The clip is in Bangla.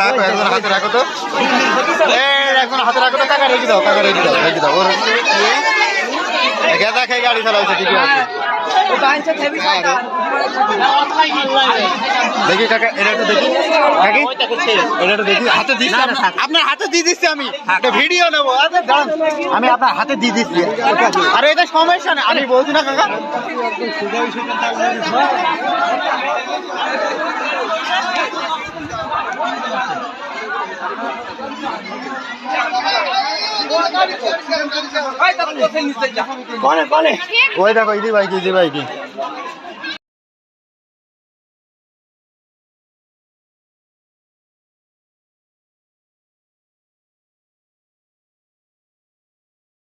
রাখো একজন হাতে রাখো তো। একজন হাতে রাখো তো কাকা রেখে দাও কাকা রেখে দাও রেখে দাও ওর গেদা খেয়ে গাড়ি চালাইছে ঠিকই আছে। দেখি কাকা এটা একটু দেখি। কাকি এটা একটু দেখি। হাতে দিচ্ছি আমি। আপনার হাতে দিয়ে দিচ্ছি আমি। একটা ভিডিও নেব। আমি আপনার হাতে দিয়ে দিচ্ছি। আরে এটা সমস্যা নেই। আমি বলছি না কাকা। ওই দেখো ইদি ভাই কি ইদি ভাই কি।